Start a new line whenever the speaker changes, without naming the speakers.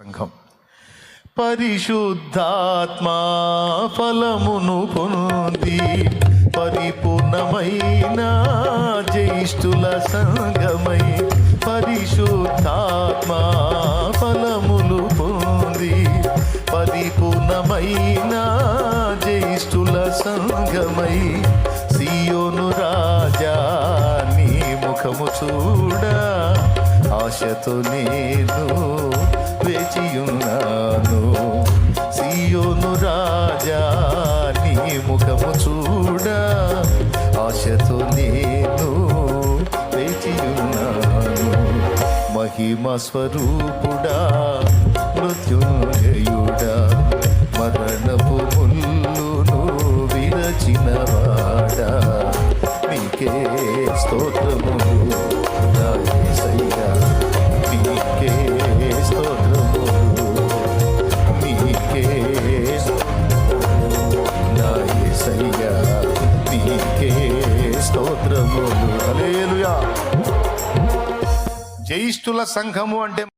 సంఘం. పరిశుద్ధాత్మా ఫలమును పొంది పరిపూర్ణమైన జ్యేష్ఠుల సంగమై పరిశుద్ధాత్మా ఫలములు పొంది పరిపూర్ణమైన జ్యేష్ఠుల సంగమై సియోను రాజా నీ ముఖము చూడ ఆశతో నేను నీ ముఖము చూడ ఆశతో నేను వేచియున్నాను. మహిమ స్వరూపుడా నీకే స్తోత్రములు. జయిష్ఠుల సంఘము అంటే